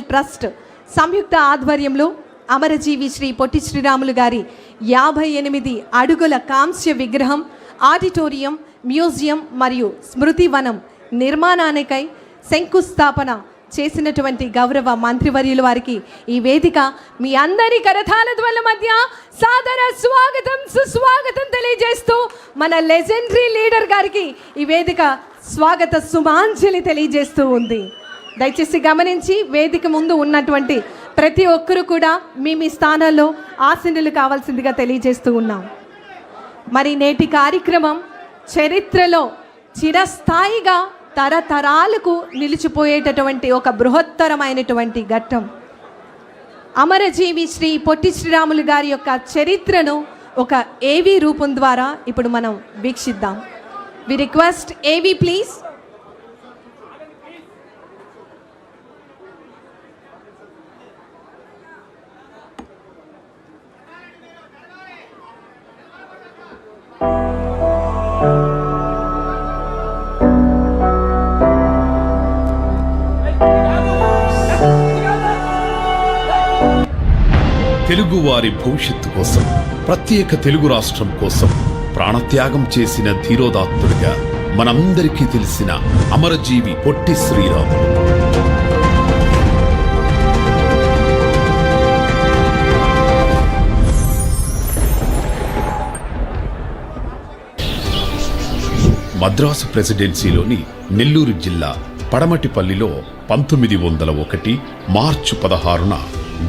Trust సంయుక్త ఆధ్వర్యంలో అమరజీవి శ్రీ పొట్టి శ్రీరాములు గారి యాభై ఎనిమిది అడుగుల కాంస్య విగ్రహం ఆడిటోరియం మ్యూజియం మరియు స్మృతి వనం నిర్మాణానికై శంకుస్థాపన చేసినటువంటి గౌరవ మంత్రివర్యుల వారికి ఈ వేదిక మీ అందరి కరథాల ధ్వల మధ్య సాదర స్వాగతం సుస్వాగతం తెలియజేస్తూ మన లెజెండరీ లీడర్ గారికి ఈ వేదిక స్వాగత సుమాంజలి తెలియజేస్తూ ఉంది. దయచేసి గమనించి వేదిక ముందు ఉన్నటువంటి ప్రతి ఒక్కరు కూడా మీ మీ స్థానాల్లో ఆసనులు కావాల్సిందిగా తెలియజేస్తూ ఉన్నాం. మరి నేటి కార్యక్రమం చరిత్రలో చిరస్థాయిగా తరతరాలకు నిలిచిపోయేటటువంటి ఒక బృహత్తరమైనటువంటి ఘట్టం. అమరజీవి శ్రీ పొట్టి శ్రీరాములు గారి యొక్క చరిత్రను ఒక ఏవి రూపం ద్వారా ఇప్పుడు మనం వీక్షిద్దాం. వి రిక్వెస్ట్ ఏవి ప్లీజ్ తెలుగువారి భవిష్యత్తు కోసం ప్రత్యేక తెలుగు రాష్ట్రం కోసం ప్రాణత్యాగం చేసిన ధీరోదాత్తుడిగా మనందరికీ తెలిసిన అమరజీవి పొట్టి శ్రీరాములు. మద్రాసు ప్రెసిడెన్సీలోని నెల్లూరు జిల్లా పడమటిపల్లిలో పంతొమ్మిది వందల ఒకటి మార్చి పదహారున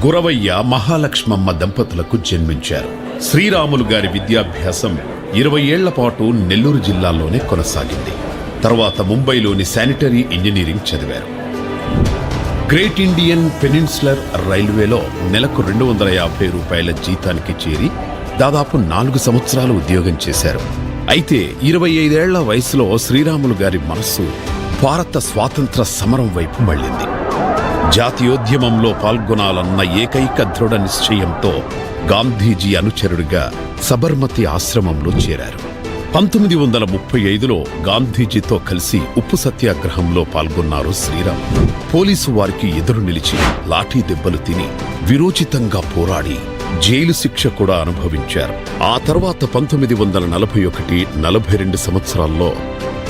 గురవయ్య మహాలక్ష్మమ్మ దంపతులకు జన్మించారు. శ్రీరాములు గారి విద్యాభ్యాసం ఇరవై ఏళ్ళ పాటు నెల్లూరు జిల్లాలోనే కొనసాగింది. తర్వాత ముంబైలోని శానిటరీ ఇంజనీరింగ్ చదివారు. గ్రేట్ ఇండియన్ పెనిన్సులర్ రైల్వేలో నెలకు రెండు వందల యాభై రూపాయల జీతానికి చేరి దాదాపు నాలుగు సంవత్సరాలు ఉద్యోగం చేశారు. అయితే ఇరవై ఐదేళ్ళ వయసులో శ్రీరాములు గారి మనస్సు భారత స్వాతంత్ర సమరం వైపు మళ్ళింది. జాతీయోద్యమంలో పాల్గొనాలన్న ఏకైక దృఢ నిశ్చయంతో గాంధీజీ అనుచరుడిగా సబర్మతి ఆశ్రమంలో చేరారు. పంతొమ్మిది వందల ముప్పై ఐదులో గాంధీజీతో కలిసి ఉప్పు సత్యాగ్రహంలో పాల్గొన్నారు శ్రీరామ్. పోలీసు వారికి ఎదురు నిలిచి లాఠీ దెబ్బలు తిని విరోచితంగా పోరాడి జైలు శిక్ష కూడా అనుభవించారు. ఆ తర్వాత పంతొమ్మిది వందల నలభై ఒకటి నలభై రెండు సంవత్సరాల్లో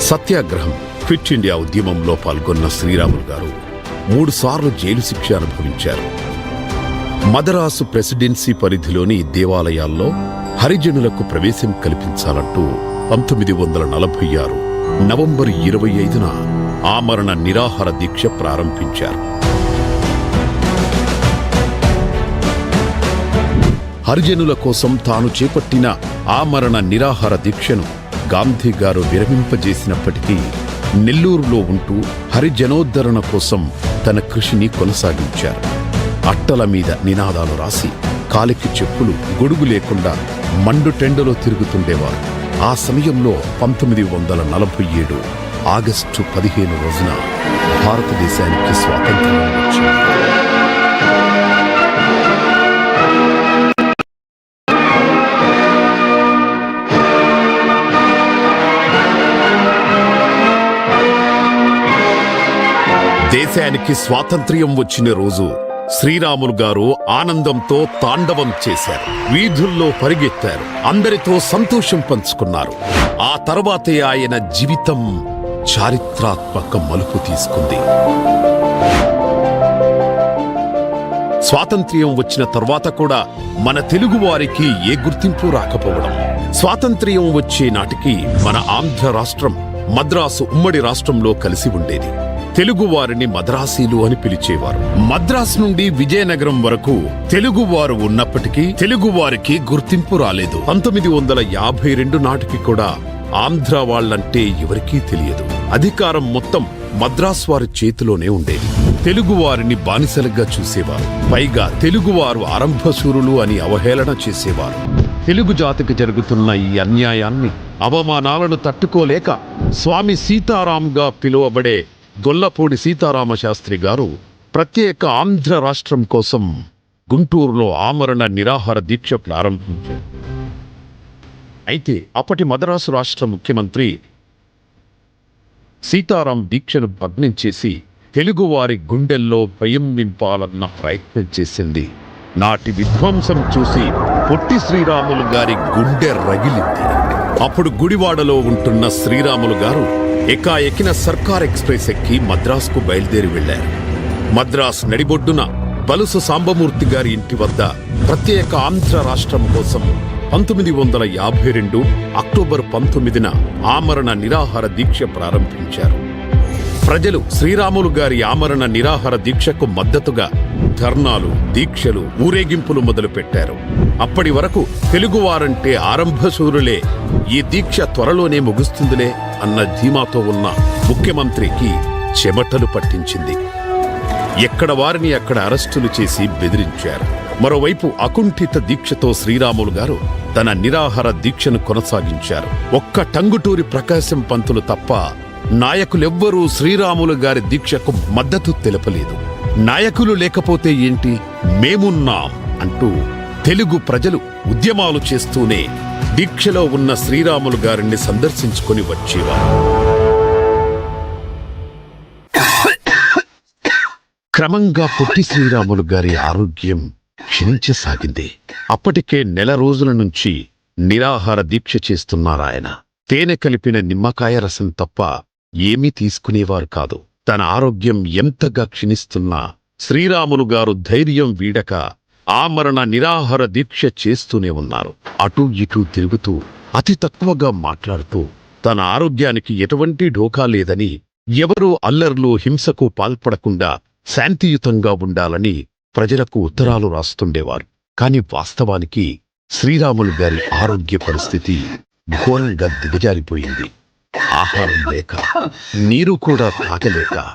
సత్యాగ్రహం క్విట్ ఇండియా ఉద్యమంలో పాల్గొన్న శ్రీరాములు గారు మూడుసార్లు జైలు శిక్ష అనుభవించారు. మదరాసు ప్రెసిడెన్సీ పరిధిలోని దేవాలయాల్లో హరిజనులకు ప్రవేశం కల్పించాలంటూ పంతొమ్మిది వందల నలభై ఆరు నవంబర్ ఇరవై ఐదున ఆమరణ నిరాహార దీక్ష ప్రారంభించారు. హరిజనుల కోసం తాను చేపట్టిన ఆమరణ నిరాహార దీక్షను గాంధీ గారు విరమింపజేసినప్పటికీ నెల్లూరులో ఉంటూ హరిజనోద్ధరణ కోసం తన కృషిని కొనసాగించారు. అట్టల మీద నినాదాలు రాసి కాలికి చెప్పులు గొడుగు లేకుండా మండు టెండలో తిరుగుతుండేవారు. ఆ సమయంలో పంతొమ్మిది వందల నలభై ఏడు ఆగస్టు పదిహేను రోజున భారతదేశానికి స్వాతంత్రం వచ్చింది. దేశానికి స్వాతంత్ర్యం వచ్చిన రోజు శ్రీరాములు గారు ఆనందంతో తాండవం చేశారు. వీధుల్లో పరిగెత్తారు. అందరితో సంతోషం పంచుకున్నారు. ఆ తర్వాతే ఆయన జీవితం చారిత్రాత్మక మలుపు తీసుకుంది. స్వాతంత్ర్యం వచ్చిన తర్వాత కూడా మన తెలుగు వారికి ఏ గుర్తింపు రాకపోవడం. స్వాతంత్ర్యం వచ్చే నాటికి మన ఆంధ్ర రాష్ట్రం మద్రాసు ఉమ్మడి రాష్ట్రంలో కలిసి ఉండేది. తెలుగువారిని మద్రాసీలు అని పిలిచేవారు. మద్రాస్ నుండి విజయనగరం వరకు తెలుగువారు ఉన్నప్పటికీ తెలుగువారికి గుర్తింపు రాలేదు. పంతొమ్మిది వందల యాభై రెండు నాటికి కూడా ఆంధ్ర వాళ్ళంటే ఎవరికీ తెలియదు. అధికారం మొత్తం మద్రాస్ వారి చేతిలోనే ఉండేది. తెలుగువారిని బానిసలుగా చూసేవారు. పైగా తెలుగువారు ఆరంభశూరులు అని అవహేళన చేసేవారు. తెలుగు జాతికి జరుగుతున్న ఈ అన్యాయాన్ని అవమానాలను తట్టుకోలేక స్వామి సీతారాంగా పిలువబడే గొల్లపూడి సీతారామ శాస్త్రి గారు ప్రత్యేక ఆంధ్ర రాష్ట్రం కోసం గుంటూరులో ఆమరణ నిరాహార దీక్ష ప్రారంభించారు. అయితే అప్పటి మద్రాసు రాష్ట్ర ముఖ్యమంత్రి సీతారాం దీక్షను భగ్నం చేసి తెలుగువారి గుండెల్లో భయం నింపాలన్న ప్రయత్నం చేసింది. నాటి విధ్వంసం చూసి పొట్టి శ్రీరాములు గారి గుండె రగిలింది. అప్పుడు గుడివాడలో ఉంటున్న శ్రీరాములు గారు ఎక్కిన సర్కార్ ఎక్స్ప్రెస్ ఎక్కి మద్రాసుకు బయలుదేరి వెళ్ళారు మద్రాస్ నడిబొడ్డున బలుసు సాంబమూర్తి గారి ఇంటి వద్ద ప్రత్యేక ఆంధ్ర రాష్ట్రం కోసం పంతొమ్మిది వందల యాభై రెండు అక్టోబర్ పంతొమ్మిదిన ఆమరణ నిరాహార దీక్ష ప్రారంభించారు. ప్రజలు శ్రీరాములు గారి ఆమరణ నిరాహార దీక్షకు మద్దతుగా ధర్నాలు దీక్షలు ఊరేగింపులు మొదలుపెట్టారు. అప్పటి వరకు తెలుగువారంటే ఆరంభశూరులే. ఈ దీక్ష త్వరలోనే ముగుస్తుందిలే అన్న ధీమాతో ఉన్న ముఖ్యమంత్రికి చెమటలు పట్టించింది. ఎక్కడ వారిని అక్కడ అరెస్టులు చేసి బెదిరించారు. మరోవైపు అకుంఠిత దీక్షతో శ్రీరాములు గారు తన నిరాహార దీక్షను కొనసాగించారు. ఒక్క టంగుటూరి ప్రకాశం పంతులు తప్ప నాయకులెవ్వరూ శ్రీరాములు గారి దీక్షకు మద్దతు తెలపలేదు. నాయకులు లేకపోతే ఏంటి? మేమున్నాం అంటూ తెలుగు ప్రజలు ఉద్యమాలు చేస్తూనే దీక్షలో ఉన్న శ్రీరాములు గారిని సందర్శించుకొని వచ్చేవారు. క్రమంగా పొట్టి శ్రీరాములు గారి ఆరోగ్యం క్షీణించసాగింది. అప్పటికే నెల రోజుల నుంచి నిరాహార దీక్ష చేస్తున్నారాయన. తేనె కలిపిన నిమ్మకాయ రసం తప్ప ఏమీ తీసుకునేవారు కాదు. తన ఆరోగ్యం ఎంతగా క్షీణిస్తున్నా శ్రీరాములు గారు ధైర్యం వీడక ఆమరణ నిరాహార దీక్ష చేస్తూనే ఉన్నారు. అటూ ఇటూ తిరుగుతూ అతి తక్కువగా మాట్లాడుతూ తన ఆరోగ్యానికి ఎటువంటి ఢోకా లేదని ఎవరూ అల్లర్లు హింసకు పాల్పడకుండా శాంతియుతంగా ఉండాలని ప్రజలకు ఉత్తరాలు రాస్తుండేవారు. కాని వాస్తవానికి శ్రీరాములు గారి ఆరోగ్య పరిస్థితి ఘోరంగా దిగజారిపోయింది. ఆహారం లేక నీరు కూడా తాగలేక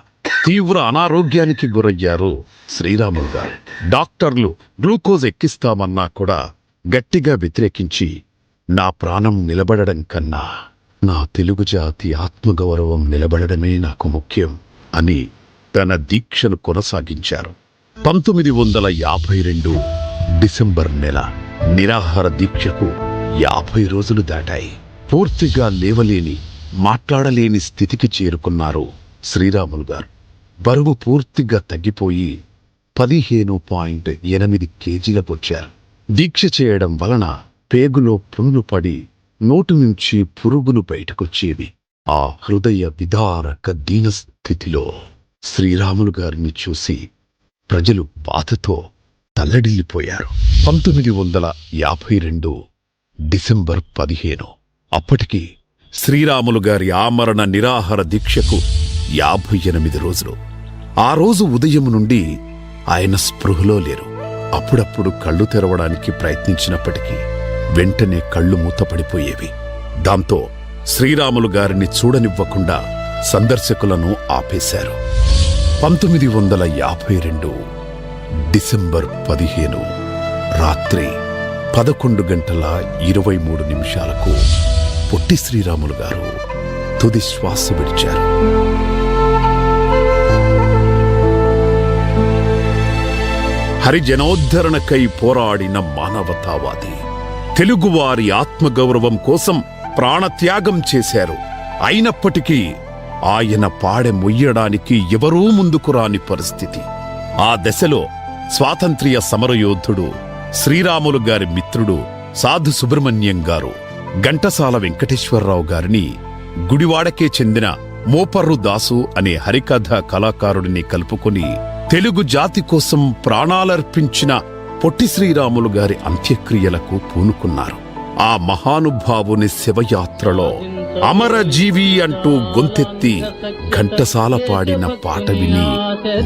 తీవ్ర అనారోగ్యానికి గురయ్యారు శ్రీరాములు గారు. డాక్టర్లు గ్లూకోజ్ ఎక్కిస్తామన్నా కూడా గట్టిగా వ్యతిరేకించి నా ప్రాణం నిలబడడం కన్నా నా తెలుగు జాతి ఆత్మగౌరవం నిలబడడమే నాకు ముఖ్యం అని తన దీక్షను కొనసాగించారు. పంతొమ్మిది వందల యాభై రెండు డిసెంబర్ నెల నిరాహార దీక్షకు యాభై రోజులు దాటాయి. పూర్తిగా లేవలేని మాట్లాడలేని స్థితికి చేరుకున్నారు శ్రీరాములు గారు. బరువు పూర్తిగా తగ్గిపోయి పదిహేను పాయింట్ ఎనిమిది కేజీలకు వచ్చారు దీక్ష చేయడం వలన పేగులో పుండ్లు పడి నోటి నుంచి పురుగులు బయటకొచ్చేవి. ఆ హృదయ విదారక దీనస్థితిలో శ్రీరాములు గారిని చూసి ప్రజలు బాధతో తల్లడిల్లిపోయారు. పంతొమ్మిది వందల యాభై రెండు డిసెంబర్ పదిహేను అప్పటికి శ్రీరాములు గారి ఆమరణ నిరాహార దీక్షకు యాభై ఎనిమిది రోజులు. ఆ రోజు ఉదయం నుండి ఆయన స్పృహలో లేరు. అప్పుడప్పుడు కళ్ళు తెరవడానికి ప్రయత్నించినప్పటికీ వెంటనే కళ్ళు మూతపడిపోయేవి. దాంతో శ్రీరాములు గారిని చూడనివ్వకుండా సందర్శకులను ఆపేశారు. పంతొమ్మిది వందల యాభై రెండు డిసెంబర్ పదిహేను రాత్రి పదకొండు గంటల ఇరవై మూడు నిమిషాలకు పొట్టి శ్రీరాములు గారు తుది శ్వాస విడిచారు. హరిజనోద్ధరణకై పోరాడిన మానవతావాది తెలుగువారి ఆత్మగౌరవం కోసం ప్రాణత్యాగం చేశారు. అయినప్పటికీ ఆయన పాడె మొయ్యడానికి ఎవరూ ముందుకు రాని పరిస్థితి. ఆ దశలో స్వాతంత్ర్య సమరయోధుడు శ్రీరాములు గారి మిత్రుడు సాధు సుబ్రహ్మణ్యం గారు ఘంటసాల వెంకటేశ్వరరావు గారిని గుడివాడకే చెందిన మోపర్రు దాసు అనే హరికథ కళాకారుడిని కలుపుకొని తెలుగు జాతి కోసం ప్రాణాలర్పించిన పొట్టి శ్రీరాములు గారి అంత్యక్రియలకు పూనుకున్నారు. ఆ మహానుభావుని శివయాత్రలో అమరజీవి అంటూ గొంతెత్తి ఘంటసాల పాడిన పాట విని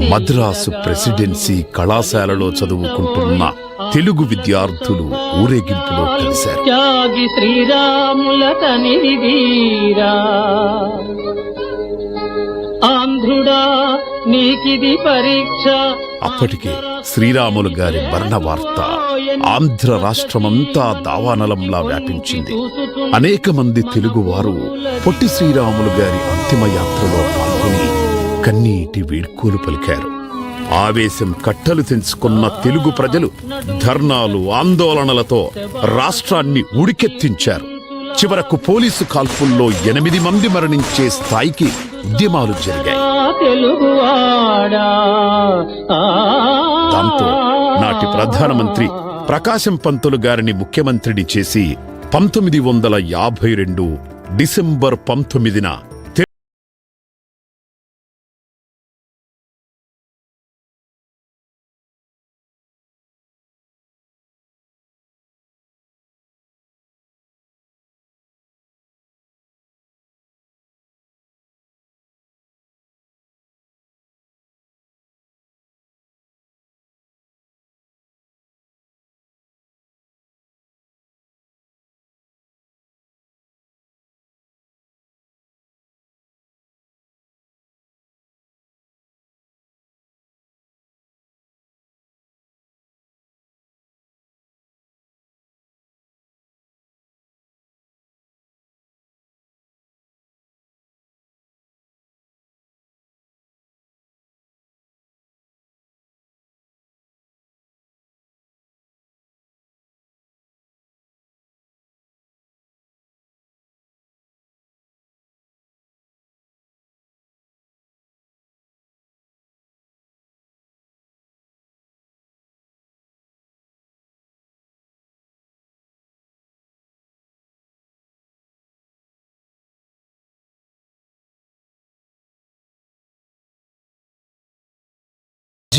మద్రాసు ప్రెసిడెన్సీ కళాశాలలో చదువుకుంటున్న తెలుగు విద్యార్థులు ఊరేగింపులో కలిశారు. త్యాగి శ్రీరాముల తనివిదీరా ఆంధ్రుడా నీకిది పరీక్ష. అప్పటికే శ్రీరాములు గారి మరణ వార్త ఆంధ్ర రాష్ట్రమంతా దావానలంలా వ్యాపించింది. అనేక మంది తెలుగువారు పొట్టి శ్రీరాములు గారి అంతిమ యాత్రలో పాల్గొని కన్నీటి వీడ్కోలు పలికారు. ఆవేశం కట్టలు తెంచుకున్న తెలుగు ప్రజలు ధర్నాలు ఆందోళనలతో రాష్ట్రాన్ని ఉడికెత్తించారు చివరకు పోలీసు కాల్పుల్లో ఎనిమిది మంది మరణించే స్థాయికి ఉద్యమాలు జరిగాయి. దాంతో నాటి ప్రధానమంత్రి ప్రకాశం పంతులు గారిని ముఖ్యమంత్రిని చేసి పంతొమ్మిది వందల యాభై రెండు డిసెంబర్ పంతొమ్మిదిన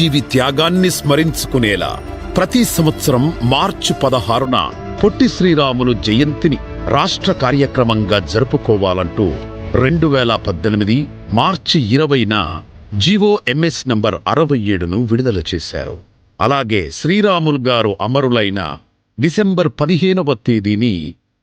చిరంజీవి త్యాగాన్ని స్మరించుకునేలా ప్రతి సంవత్సరం మార్చి పదహారున పొట్టి శ్రీరాములు జయంతిని రాష్ట్ర కార్యక్రమంగా జరుపుకోవాలంటూ రెండు వేల పద్దెనిమిది మార్చి ఇరవైన జీవో ఎంఎస్ నంబర్ అరవై ఏడును విడుదల చేశారు. అలాగే శ్రీరాములు గారు అమరులైన డిసెంబర్ పదిహేనవ తేదీని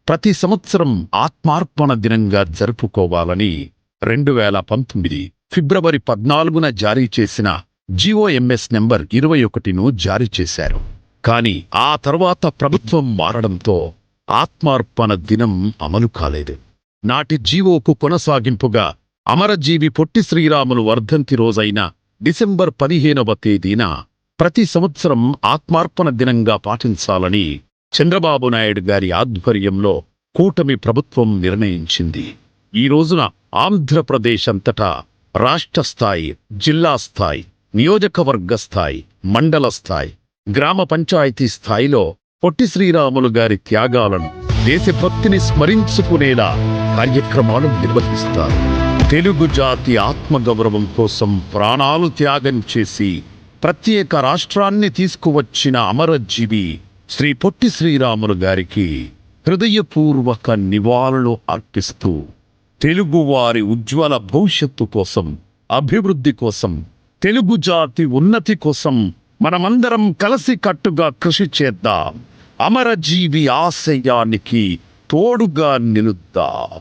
ప్రతి సంవత్సరం ఆత్మార్పణ దినంగా జరుపుకోవాలని రెండు వేల పంతొమ్మిది ఫిబ్రవరి పద్నాలుగున జారీ చేసిన జిఓఎంఎస్ నెంబర్ ఇరవై ఒకటిను జారీ చేశారు. కానీ ఆ తర్వాత ప్రభుత్వం మారడంతో ఆత్మార్పణ దినం అమలు కాలేదు. నాటి జీవోకు కొనసాగింపుగా అమరజీవి పొట్టి శ్రీరాములు వర్ధంతి రోజైన డిసెంబర్ పదిహేనవ తేదీన ప్రతి సంవత్సరం ఆత్మార్పణ దినంగా పాటించాలని చంద్రబాబు నాయుడు గారి ఆధ్వర్యంలో కూటమి ప్రభుత్వం నిర్ణయించింది. ఈ రోజున ఆంధ్రప్రదేశ్ అంతటా రాష్ట్ర స్థాయి జిల్లా స్థాయి నియోజకవర్గ స్థాయి మండల స్థాయి గ్రామ పంచాయతీ స్థాయిలో పొట్టి శ్రీరాములు గారి త్యాగాలను దేశభక్తిని స్మరించుకునేలా కార్యక్రమాలు నిర్వహిస్తారు. తెలుగు జాతి ఆత్మగౌరవం కోసం ప్రాణాలు త్యాగం చేసి ప్రత్యేక రాష్ట్రాన్ని తీసుకువచ్చిన అమరజీవి శ్రీ పొట్టి శ్రీరాములు గారికి హృదయపూర్వక నివాళులు అర్పిస్తూ తెలుగువారి ఉజ్వల భవిష్యత్తు కోసం అభివృద్ధి కోసం తెలుగు జాతి ఉన్నతి కోసం మనమందరం కలిసి కట్టుగా కృషి చేద్దాం. అమరజీవి ఆశయానికి తోడుగా నిలుద్దాం.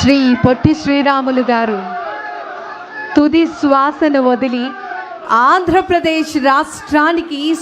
శ్రీ పొట్టి శ్రీరాములు గారు తుది శ్వాసను వదిలి ఆంధ్రప్రదేశ్ రాష్ట్రానికి